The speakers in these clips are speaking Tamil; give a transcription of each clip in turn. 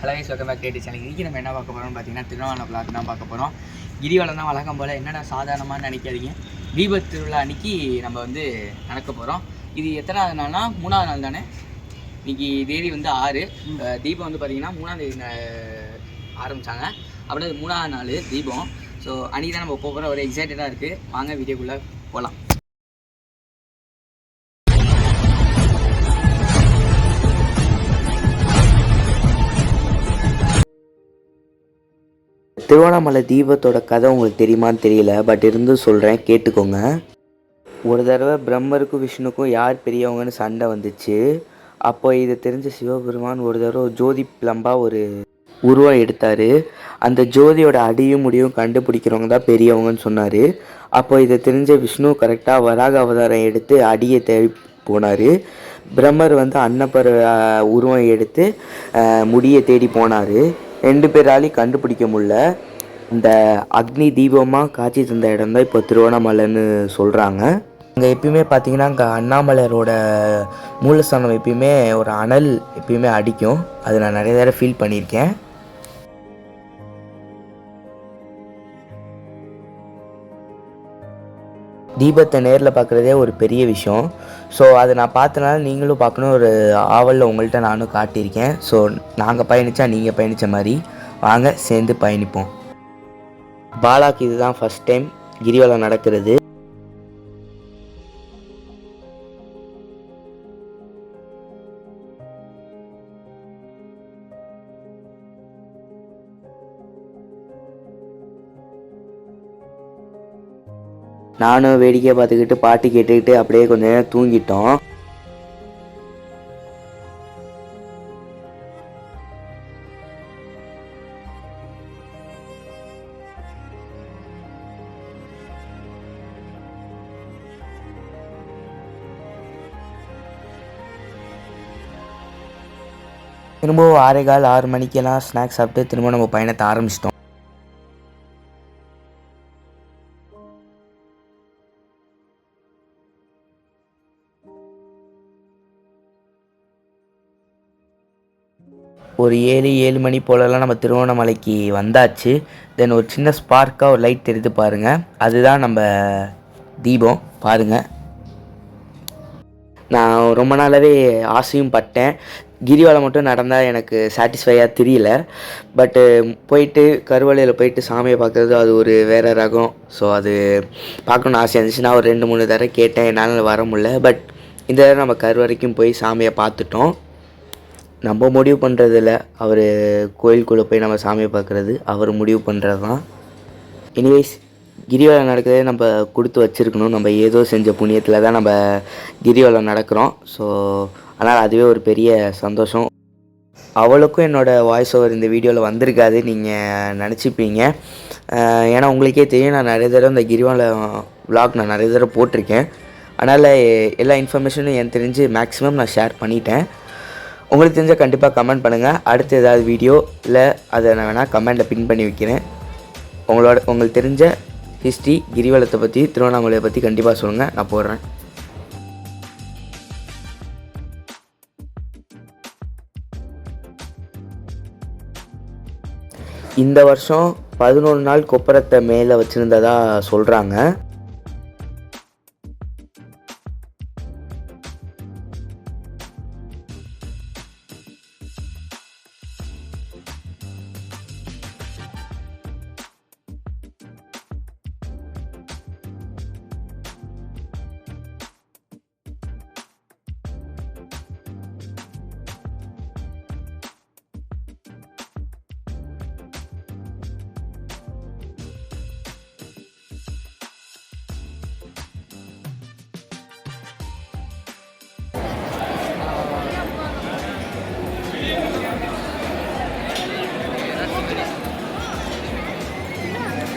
ஹலோ கைஸ் வெல்கம் பேக் டேட்டி சேனல் இன்றைக்கி நம்ம என்ன பார்க்க போகிறோம்னு பார்த்தீங்கன்னா திருநாவள பிளாக் தான் பார்க்க போகிறோம் கிரிவலம் தான் வழக்கம் போல். என்னடா சாதாரணமாக நினைக்காதீங்க. தீபத் திருவிழா அன்னைக்கு நம்ம வந்து நடக்க போகிறோம் இது எத்தனாவது நாள்னா மூணாவது நாள் தானே? இன்னைக்கு தேதி வந்து ஆறு. தீபம் வந்து பார்த்தீங்கன்னா மூணாம் தேதி ந- ஆரம்பிச்சாங்க. அப்படியே மூணாவது நாள் தீபம். ஸோ அன்றைக்கி தான் நம்ம போகிற ஒரு எக்ஸைட்டடாக இருக்குது வாங்க வீடியோக்குள்ளே போகலாம் திருவண்ணாமலை தீபத்தோட கதை உங்களுக்கு தெரியுமான்னு தெரியல பட் இருந்து சொல்கிறேன் கேட்டுக்கோங்க. ஒரு தடவை பிரம்மருக்கும் விஷ்ணுக்கும் யார் பெரியவங்கன்னு சண்டை வந்துச்சு. அப்போ இதை தெரிஞ்ச சிவபெருமான் ஒரு தடவை ஜோதி பிளம்பாக ஒரு உருவம் எடுத்தார். அந்த ஜோதியோட அடியும் முடியும் கண்டுபிடிக்கிறவங்க தான் பெரியவங்கன்னு சொன்னார். அப்போ இதை தெரிஞ்ச விஷ்ணு கரெக்டாக வராக அவதாரம் எடுத்து அடியை தேடி போனார். பிரம்மர் வந்து அன்னப்பர் உருவம் எடுத்து முடியை தேடி போனார். ரெண்டு பேராலையும் கண்டுபிடிக்க முடியல. இந்த அக்னி தீபமாக காட்சி தந்த இடம் தான் இப்போ திருவண்ணாமலைன்னு சொல்கிறாங்க அங்கே எப்பயுமே பார்த்தீங்கன்னா அங்கே அண்ணாமலையரோட மூலஸ்தானம் எப்பயுமே ஒரு அனல் எப்பயுமே அடிக்கும். அது நான் நிறைய தடவை ஃபீல் பண்ணியிருக்கேன். தீபத்தை நேரில் பார்க்குறதே ஒரு பெரிய விஷயம். ஸோ அதை நான் பார்த்தனால நீங்களும் பார்க்கணும். ஒரு ஆவலில் உங்கள்கிட்ட நானும் காட்டியிருக்கேன். ஸோ நாங்கள் பயணித்தா நீங்கள் பயணித்த மாதிரி. வாங்க சேர்ந்து பயணிப்போம். பாலாக்கு இதுதான் ஃபஸ்ட் டைம் கிரிவலம் நடக்கிறது. நானும் வேடிக்கை பார்த்துக்கிட்டு பாட்டு கேட்டுக்கிட்டு அப்படியே கொஞ்ச நேரம் தூங்கிட்டோம். திரும்பவும் ஆறே கால் ஆறு மணிக்கெல்லாம் ஸ்நாக்ஸ் சாப்பிட்டு திரும்ப நம்ம பயணத்தை ஆரம்பிச்சிட்டோம். ஒரு ஏழு ஏழு மணி போலலாம் நம்ம திருவண்ணாமலைக்கு வந்தாச்சு. தென் ஒரு சின்ன ஸ்பார்க்காக ஒரு லைட் தெரிந்து பாருங்கள் அதுதான் நம்ம தீபம். பாருங்கள் நான் ரொம்ப நாளாகவே ஆசையும் பட்டேன். கிரிவலம் மட்டும் நடந்தால் எனக்கு சாட்டிஸ்ஃபையாக தெரியல. பட்டு போயிட்டு கருவலையில் போயிட்டு சாமியை பார்க்குறது அது ஒரு வேறு ரகம். ஸோ அது பார்க்கணுன்னு ஆசையாக இருந்துச்சு. நான் ஒரு ரெண்டு மூணு தடவை கேட்டேன். என்னால் வர முடில பட் இந்த தடவை நம்ம கருவறைக்கும் போய் சாமியை பார்த்துட்டோம். நம்ம முடிவு பண்ணுறதில்ல அவர் கோயிலுக்குள்ளே போய் நம்ம சாமியை பார்க்குறது. அவர் முடிவு பண்ணுறது தான் எனிவேஸ் கிரிவலம் நடக்கிறதே நம்ம கொடுத்து வச்சுருக்கணும். நம்ம ஏதோ செஞ்ச புண்ணியத்தில் தான் நம்ம கிரிவலம் நடக்கிறோம். ஸோ அதனால் அதுவே ஒரு பெரிய சந்தோஷம். அவளுக்கும் என்னோடய வாய்ஸ் ஓவர் இந்த வீடியோவில் வந்திருக்காது. நீங்கள் நினச்சிப்பீங்க. ஏன்னா உங்களுக்கே தெரியும் நான் நிறைய தடவை இந்த கிரிவலம் விளாக் நான் நிறைய தடவை போட்டிருக்கேன். அதனால் எல்லா இன்ஃபர்மேஷனும் எனக்கு தெரிஞ்சு மேக்ஸிமம் நான் ஷேர் பண்ணிட்டேன். உங்களுக்கு தெரிஞ்சால் கண்டிப்பாக கமெண்ட் பண்ணுங்கள் அடுத்து ஏதாவது வீடியோ இல்லை அதை நான் வேணால் கமெண்ட்டில் பின் பண்ணி வைக்கிறேன். உங்களோட உங்களுக்கு தெரிஞ்ச ஹிஸ்ட்ரி கிரிவலத்தை பற்றி திருவண்ணாமலையை பற்றி கண்டிப்பாக சொல்லுங்கள் நான் போடுறேன். இந்த வருஷம் பதினொன்று நாள் கொப்பரத்தை மேலே வச்சுருந்ததா சொல்கிறாங்க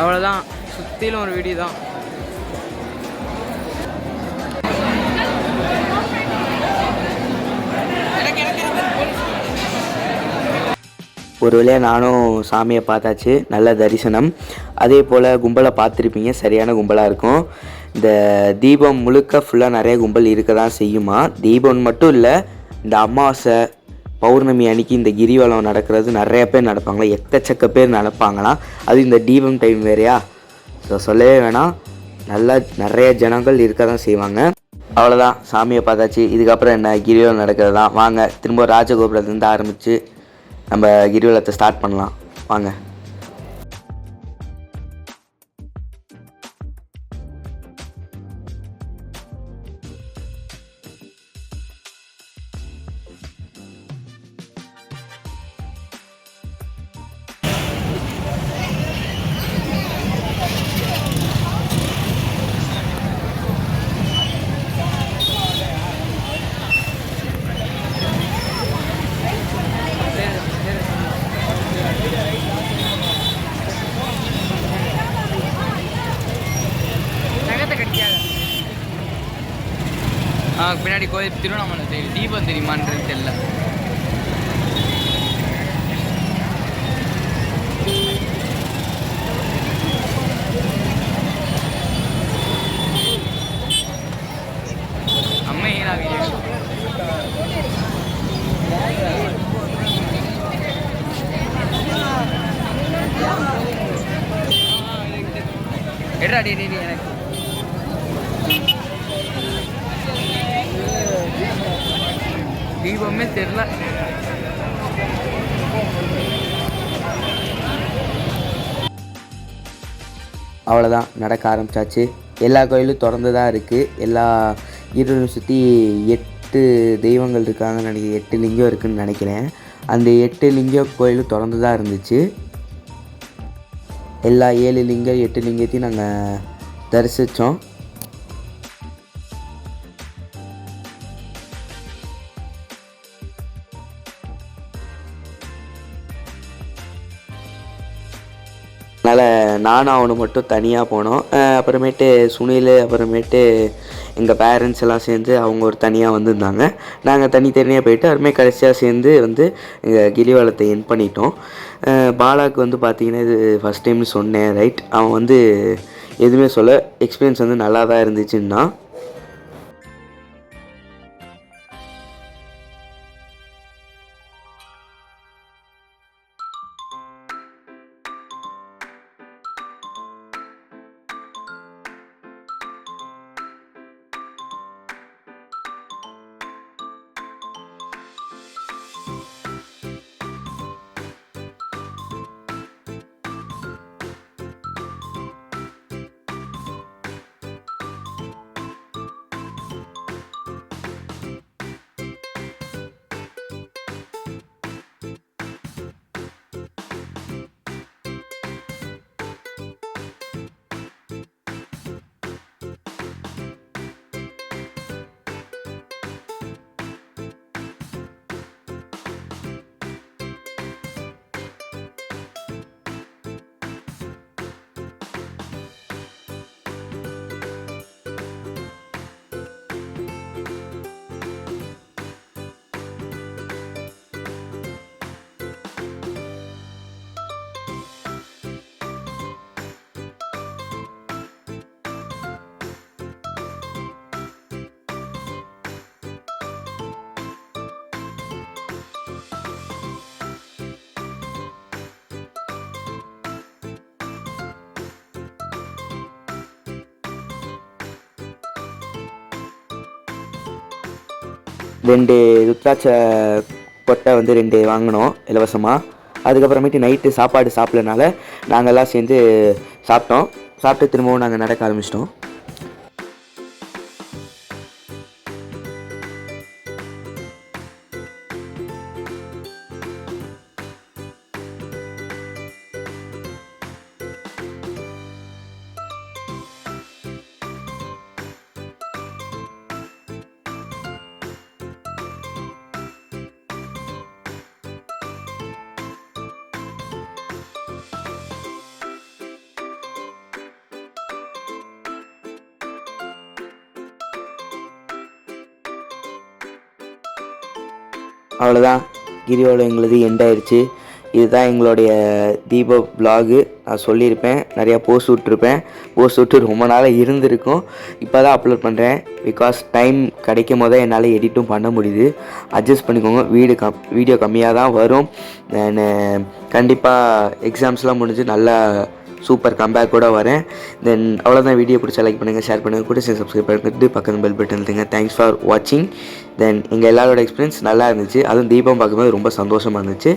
அவ்வளோதான் சுற்றிலும் ஒரு வீடியோ தான் ஒரு வழியாக நானும் சாமியை பார்த்தாச்சு. நல்ல தரிசனம். அதே போல் கும்பலை பார்த்துருப்பீங்க. சரியான கும்பலாக இருக்கும். இந்த தீபம் முழுக்க ஃபுல்லாக நிறைய கும்பல் இருக்க தான் செய்யுமா? தீபம் மட்டும் இல்லை இந்த அமாவாசை பௌர்ணமி அன்னைக்கு இந்த கிரிவலம் நடக்கிறது. நிறைய பேர் நடப்பாங்களா? எக்கச்சக்க பேர் நடப்பாங்களாம் அது இந்த தீபம் டைம் வேறையா? ஸோ சொல்லவே வேணாம். நல்லா நிறைய ஜனங்கள் இருக்க தான் செய்வாங்க. அவ்வளோதான் சாமியை பார்த்தாச்சு. இதுக்கப்புறம் என்ன? கிரிவலம் நடக்கிறது? தான் வாங்க. திரும்ப ராஜகோபுரத்துலேருந்து ஆரம்பித்து நம்ம கிரிவலத்தை ஸ்டார்ட் பண்ணலாம். வாங்க. பின்னாடி கோயில் திருவண்ணாமலை தெரியும் தீபம் தெரியுமான்றது தெரியல. தீபமே தெரில அவ்வளோதான் நடக்க ஆரம்பிச்சாச்சு. எல்லா கோயிலும் திறந்து தான் இருக்குது எல்லா ஈரோடு சுற்றி எட்டு தெய்வங்கள் இருக்காங்கன்னு நினைக்கிறேன். எட்டு லிங்கம் இருக்குதுன்னு நினைக்கிறேன். அந்த எட்டு லிங்கம் கோயிலும் திறந்து தான் இருந்துச்சு. எல்லா ஏழு லிங்கம் எட்டு லிங்கத்தையும் நாங்கள் தரிசித்தோம் நானும் அவனு மட்டும் தனியாக போனோம். அப்புறமேட்டு சுனில் அப்புறமேட்டு எங்கள் பேரண்ட்ஸ் எல்லாம் சேர்ந்து அவங்க ஒரு தனியாக வந்திருந்தாங்க. நாங்கள் தனித்தனியாக போயிட்டு அப்புறமே கடைசியாக சேர்ந்து வந்து எங்கள் கிரிவலத்தை என் பண்ணிட்டோம். பாலாவுக்கு பாலாக்கு வந்து பார்த்தீங்கன்னா இது ஃபஸ்ட் டைம்னு சொன்னேன் ரைட் அவன் வந்து எதுவுமே சொல்ல எக்ஸ்பீரியன்ஸ் வந்து நல்லா தான் இருந்துச்சுன்னா ரெண்டு ருத்ராட்ச கொட்டை வந்து ரெண்டு வாங்கினோம் இலவசமாக அதுக்கப்புறமேட்டு நைட்டு சாப்பாடு சாப்பிடலனால நாங்கள்லாம் சேர்ந்து சாப்பிட்டோம். சாப்பிட்டு திரும்பவும் நாங்கள் நடக்க ஆரம்பிச்சிட்டோம். அவ்வளோதான் கிரிவலம் எங்களது எண்ட் ஆயிடுச்சு இதுதான் எங்களுடைய தீப பிளாகு நான் சொல்லியிருப்பேன். நிறையா போஸ்ட் விட்ருப்பேன் போஸ்ட் விட்டு ரொம்ப நாளாக இருந்திருக்கும். இப்போ தான் அப்லோட் பண்ணுறேன் பிகாஸ் டைம் கிடைக்கும் போதே என்னால் எடிட்டும் பண்ண முடியுது. அட்ஜஸ்ட் பண்ணிக்கோங்க. வீடு கம் வீடியோ கம்மியாக தான் வரும் கண்டிப்பாக எக்ஸாம்ஸ்லாம் முடிஞ்சு நல்லா சூப்பர் கம்பேக் கூட வரேன். தென் அவ்வளோதான் வீடியோ பிடிச்சா லைக் பண்ணுங்கள் ஷேர் பண்ணுங்கள் கூட சேர்ந்து சப்ஸ்கிரைப் பண்ணிட்டு பக்கத்து பெல் பட்டன் எழுதுங்க தேங்க்ஸ் ஃபார் வாட்சிங் தென் எங்கள் எல்லாரோட எக்ஸ்பீரியன்ஸ் நல்லா இருந்துச்சு. அதுவும் தீபம் பார்க்கும்போது ரொம்ப சந்தோஷமாக இருந்துச்சு.